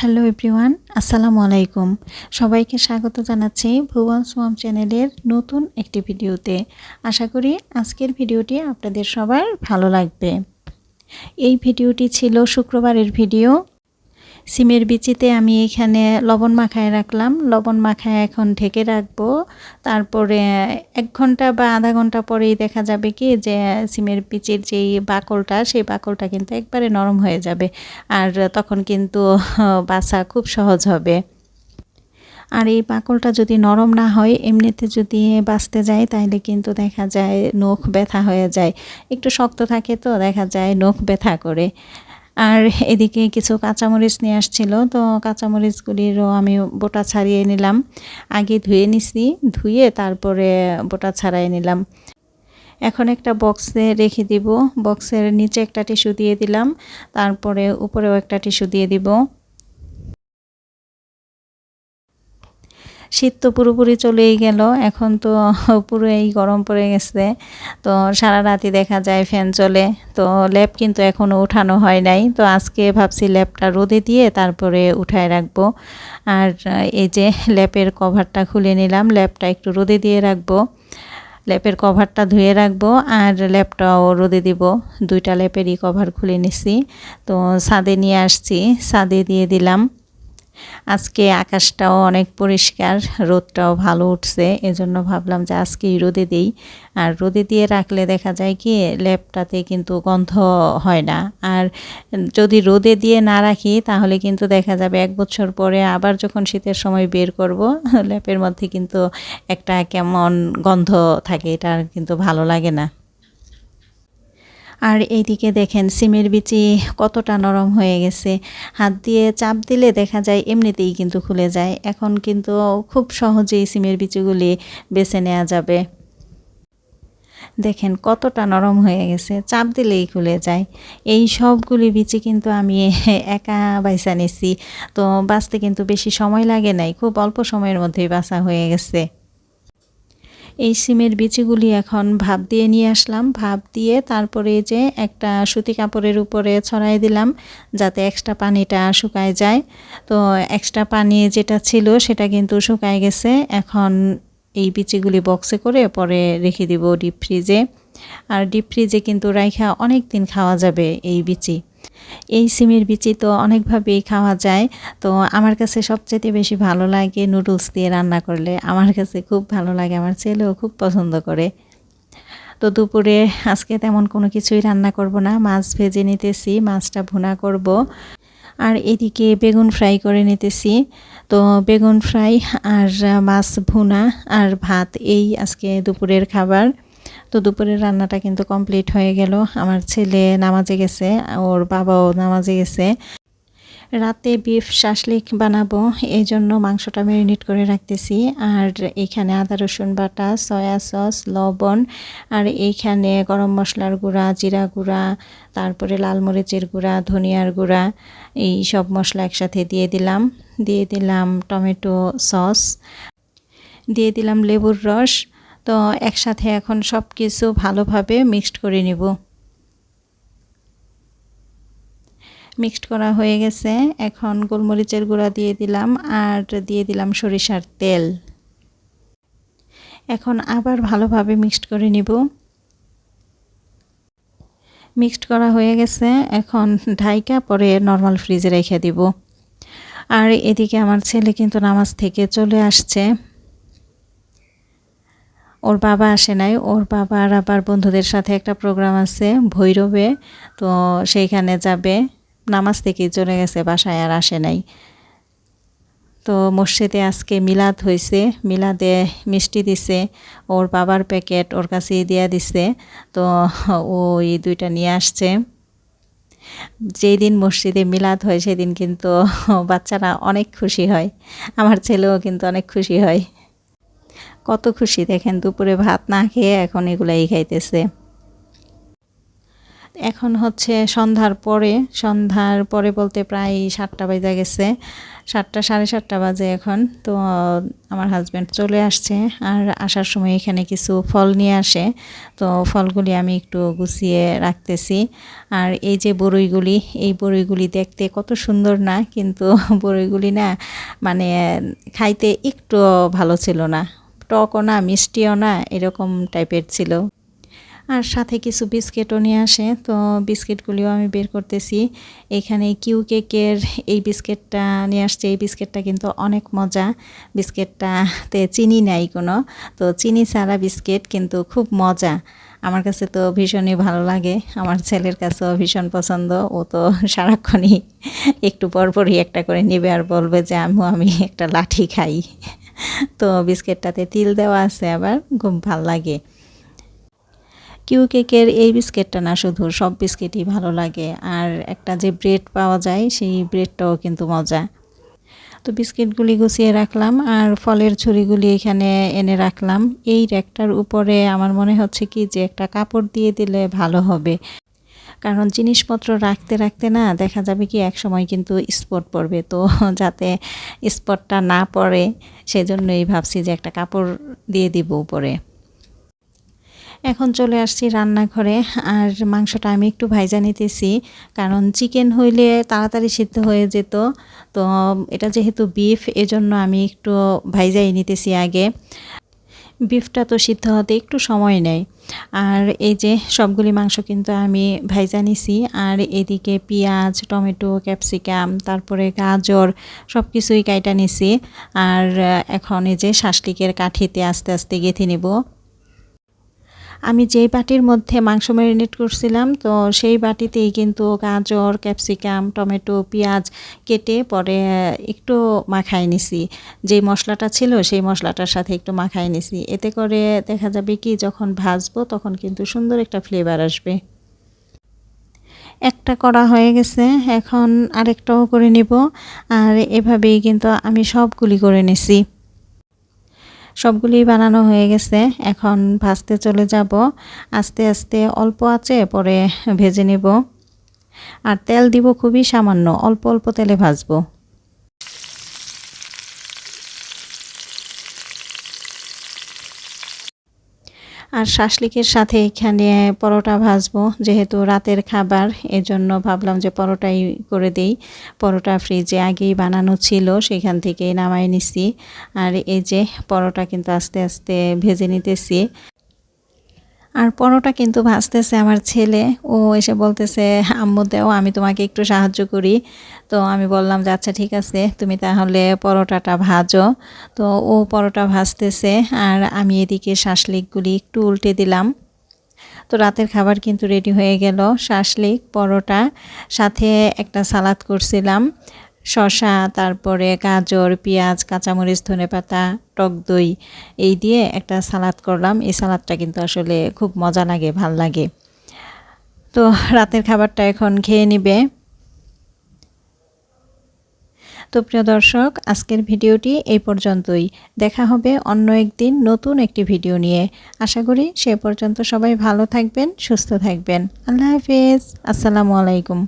Hello everyone, আসসালামু আলাইকুম। সবাইকে স্বাগত জানাচ্ছি ভুবন সোয়াম চ্যানেলের নতুন একটি ভিডিওতে। আশা করি আজকের ভিডিওটি আপনাদের সবার ভালো লাগবে। এই ভিডিওটি ছিল শুক্রবারের ভিডিও। সিমের বিচিতে আমি এখানে লবণ মাখায় রাখলাম। লবণ মাখায় এখন ঢেকে রাখব। তারপরে এক ঘণ্টা বা আধা ঘণ্টা পরেই দেখা যাবে কি যে সিমের বিচির যেই বাকলটা, সেই বাকলটা কিন্তু একবারে নরম হয়ে যাবে আর তখন কিন্তু বাসা খুব সহজ হবে। আর এই বাকলটা যদি নরম না হয়, এমনিতে যদি বাঁচতে যায় তাহলে কিন্তু দেখা যায় নখ ব্যথা হয়ে যায়। একটু শক্ত থাকে তো, দেখা যায় নখ ব্যথা করে। আর এদিকে কিছু কাঁচামরিচ নিয়ে আসছিল, তো কাঁচামরিচগুলিরও আমি বোটা ছাড়িয়ে নিলাম। আগে ধুয়ে নিছি, ধুয়ে তারপরে বোটা ছাড়াই নিলাম। এখন একটা বক্সে রেখে দিব। বক্সের নিচে একটা টিস্যু দিয়ে দিলাম, তারপরে উপরেও একটা টিস্যু দিয়ে দিব। শীত তো পুরোপুরি চলেই গেল, এখন তো পুরো এই গরম পড়ে গেছে। তো সারা রাতি দেখা যায় ফ্যান চলে, তো ল্যাপ কিন্তু এখনও উঠানো হয় নাই। তো আজকে ভাবছি ল্যাপটা রোদে দিয়ে তারপরে উঠায় রাখব। আর এই যে ল্যাপের কভারটা খুলে নিলাম ল্যাপটা একটু রোদে দিয়ে রাখব। ল্যাপের কভারটা ধুয়ে রাখব আর ল্যাপটাও রোদে দিব। দুইটা ল্যাপেরই কভার খুলে নিছি। তো ছাদে নিয়ে আসছি, ছাদে দিয়ে দিলাম। আজকে আকাশটাও অনেক পরিষ্কার, রোদটাও ভালো উঠছে, এজন্য ভাবলাম যে আজকেই রোদে দিই। আর রোদে দিয়ে রাখলে দেখা যায় কি, ল্যাপটাতে কিন্তু গন্ধ হয় না। আর যদি রোদে দিয়ে না রাখি, তাহলে কিন্তু দেখা যাবে এক বছর পরে আবার যখন শীতের সময় বের করব, ল্যাপের মধ্যে কিন্তু একটা কেমন গন্ধ থাকে, এটা কিন্তু ভালো লাগে না। আর এইদিকে দেখেন সিমের বিচি কতটা নরম হয়ে গেছে। হাত দিয়ে চাপ দিলে দেখা যায় এমনিতেই কিন্তু খুলে যায়। এখন কিন্তু খুব সহজেই সিমের বিচিগুলি বেছে নেওয়া যাবে। দেখেন কতটা নরম হয়ে গেছে, চাপ দিলেই খুলে যায়। এই সবগুলি বিচি কিন্তু আমি একা বাইসা নিছি। তো বাঁচতে কিন্তু বেশি সময় লাগে নাই, খুব অল্প সময়ের মধ্যেই বাসা হয়ে গেছে। এই সিমের বিচিগুলি এখন ভাপ দিয়ে নিয়ে আসলাম। ভাপ দিয়ে তারপরে যে একটা সুতি কাপড়ের উপরে ছড়াই দিলাম যাতে এক্সট্রা পানিটা শুকায় যায়। তো এক্সট্রা পানি যেটা ছিল সেটা কিন্তু শুকায় গেছে। এখন এই বিচিগুলি বক্সে করে পরে রেখে দিব ডিপ ফ্রিজে আর ডিপ ফ্রিজে কিন্তু রাইখা অনেক দিন খাওয়া যাবে এই বিচি এই সিমের বিচি তো অনেকভাবেই খাওয়া যায়। তো আমার কাছে সবচেয়ে বেশি ভালো লাগে নুডলস দিয়ে রান্না করলে। আমার কাছে খুব ভালো লাগে, আমার ছেলেও খুব পছন্দ করে। তো দুপুরে আজকে তেমন কোনো কিছুই রান্না করব না, মাছ ভেজে নিতেছি, মাছটা ভুনা করব। আর এদিকে বেগুন ফ্রাই করে নিতেছি। তো বেগুন ফ্রাই আর মাছ ভুনা আর ভাত, এই আজকে দুপুরের খাবার। তো দুপুরের রান্নাটা কিন্তু কমপ্লিট হয়ে গেল। আমার ছেলে নামাজে গেছে, ওর বাবাও নামাজে গেছে। রাতে বিফ শাসলিক বানাবো এই জন্য মাংসটা ম্যারিনেট করে রাখতেছি। আর এখানে আদা, রসুন বাটা, সয়া সস, লবণ, আর এইখানে গরম মশলার গুঁড়া, জিরা গুঁড়া, তারপরে লাল মরিচের গুঁড়া, ধনিয়ার গুঁড়া, এই সব মশলা একসাথে দিয়ে দিলাম। দিয়ে দিলাম টমেটো সস, দিয়ে দিলাম লেবুর রস তো একসাথে এখন সব কিছু ভালোভাবে মিক্সড করে নিব। মিক্সড করা হয়ে গেছে। এখন গোলমরিচের গুঁড়া দিয়ে দিলাম আর দিয়ে দিলাম সরিষার তেল। এখন আবার ভালোভাবে মিক্সড করে নিব। মিক্সড করা হয়ে গেছে। এখন ঢাইকা পরে নর্মাল ফ্রিজে রেখে দিব। আর এদিকে আমার ছেলে কিন্তু নামাজ থেকে চলে আসছে। ওর বাবা আসে নাই। ওর বাবার আবার বন্ধুদের সাথে একটা প্রোগ্রাম আছে, ভৈরবে। তো সেইখানে যাবে। নামাজ থেকেই চলে গেছে, বাসায় আর আসে নাই। তো মসজিদে আজকে মিলাদ হয়েছে। মিলাদে মিষ্টি দিছে। ওর বাবার প্যাকেট ওর কাছে দিয়া দিছে। তো ওই দুইটা নিয়ে আসছে। যেই দিন মসজিদে মিলাদ হয়, সেদিন কিন্তু বাচ্চারা অনেক খুশি হয়। আমার ছেলেও কিন্তু অনেক খুশি হয়। কত খুশি। দেখেন, দুপুরে ভাত না খেয়ে এখন এগুলাই খাইতেছে। এখন হচ্ছে সন্ধ্যার পরে সন্ধ্যার পরে বলতে প্রায় সাতটা বাজে গেছে। সাতটা, সাড়ে সাতটা বাজে এখন। তো, আমার হাজব্যান্ড চলে আসছে আর আসার সময় এখানে কিছু ফল নিয়ে আসে। তো, ফলগুলি আমি একটু গুছিয়ে রাখতেছি। আর এই যে বড়ইগুলি, এই বড়ইগুলি দেখতে কত সুন্দর না, কিন্তু বড়ইগুলি না মানে খাইতে একটু ভালো ছিল না। টকও না, মিষ্টিও না, এরকম টাইপের ছিল। আর সাথে কিছু বিস্কিটও নিয়ে আসে। তো বিস্কিটগুলিও আমি বের করতেছি। এখানে কিউ কেকের এই বিস্কিটটা নিয়ে আসছে। এই বিস্কিটটা কিন্তু অনেক মজা। বিস্কিটটাতে চিনি নাই কোনো। তো চিনি ছাড়া বিস্কিট কিন্তু খুব মজা। আমার কাছে তো ভীষণই ভালো লাগে। আমার ছেলের কাছেও ভীষণ পছন্দ। ও তো সারাক্ষণই একটু পরপরই একটা করে নেবে আর বলবে যে আমিও আমি একটা লাঠি খাই। তো বিস্কিটটাতে তিল দেওয়া আছে আবার, খুব ভালো লাগে। কিউ কেকের এই বিস্কিটটা না শুধু, সব বিস্কিটই ভালো লাগে। আর একটা যে ব্রেড পাওয়া যায়, সেই ব্রেডটাও কিন্তু মজা। তো বিস্কিটগুলি গুছিয়ে রাখলাম, আর ফলের ছুরিগুলি এখানে এনে রাখলাম। এই র্যাকটার উপরে আমার মনে হচ্ছে কি যে একটা কাপড় দিয়ে দিলে ভালো হবে। কারণ জিনিসপত্র রাখতে রাখতে না দেখা যাবে কি এক সময় কিন্তু স্পট পড়বে তো যাতে স্পটটা না পড়ে সেজন্যই ভাবছি যে একটা কাপড় দিয়ে দিব উপরে। এখন চলে আসছি রান্নাঘরে। আর মাংসটা আমি একটু ভাইজা নিতেছি, কারণ চিকেন হইলে তাড়াতাড়ি সিদ্ধ হয়ে যেত। তো এটা যেহেতু বিফ এজন্য আমি একটু ভাইজাই নিতেছি আগে। বিফটা তো সিদ্ধ হতে একটু সময় নেয়। আর এই যে সবগুলি মাংস কিন্তু আমি ভাইজা নিছি। আর এদিকে পেঁয়াজ, টমেটো, ক্যাপসিকাম, তারপরে গাজর সব কিছুই কাইটা নিছি। আর এখন এই যে শাসলিকের কাঠিতে আস্তে আস্তে গেঁথে নেব। আমি যেই বাটির মধ্যে মাংস ম্যারিনেট করছিলাম, তো সেই বাটিতেই কিন্তু গাজর, ক্যাপসিকাম, টমেটো, পেঁয়াজ কেটে পরে একটু মাখাই নিছি। যেই মশলাটা ছিল সেই মশলাটার সাথে একটু মাখাই নিছি। এতে করে দেখা যাবে কি, যখন ভাজবো তখন কিন্তু সুন্দর একটা ফ্লেভার আসবে। একটা করা হয়ে গেছে, এখন আরেকটাও করে নিব। আর এভাবেই কিন্তু আমি সবগুলি করে নিছি। সবগুলি বানানো হয়ে গেছে। এখন ভাজতে চলে যাব। আস্তে আস্তে অল্প আছে, পরে ভেজে নেব। আর তেল দিব খুবই সামান্য, অল্প অল্প তেলে ভাজবো। আর শাসলিকের সাথে এখানে পরোটা ভাজবো, যেহেতু রাতের খাবার, এজন্য ভাবলাম যে পরোটাই করে দেই। পরোটা ফ্রিজে আগেই বানানো ছিল, সেখান থেকেই নামাই নিছি। আর এই যে পরোটা কিন্তু আস্তে আস্তে ভেজে নিতেছি। আর পরোটা কিন্তু ভাজতেছে আমার ছেলে। ও এসে বলতেছে, আম্মু দেও, আমি তোমাকে একটু সাহায্য করি। তো আমি বললাম যে আচ্ছা ঠিক আছে, তুমি তাহলে পরোটাটা ভাজো। তো ও পরোটা ভাজতেছে আর আমি এদিকে শাসলিকগুলি একটু উল্টে দিলাম। তো রাতের খাবার কিন্তু রেডি হয়ে গেল শাসলিক পরোটা, সাথে একটা সালাদ করছিলাম। শশা তারপরে গাজর, পেঁয়াজ, কাঁচামরিচ ধনে পাতা টক দই, এই দিয়ে একটা সালাদ করলাম। এই সালাদটা কিন্তু আসলে খুব মজা লাগে, ভালো লাগে। তো রাতের খাবারটা এখন খেয়ে নিবে। তো প্রিয় দর্শক, আজকের ভিডিওটি এই পর্যন্তই। দেখা হবে অন্য একদিন নতুন একটি ভিডিও নিয়ে। আশা করি সে পর্যন্ত সবাই ভালো থাকবেন, সুস্থ থাকবেন। আল্লাহ হাফিজ। আসসালামু আলাইকুম।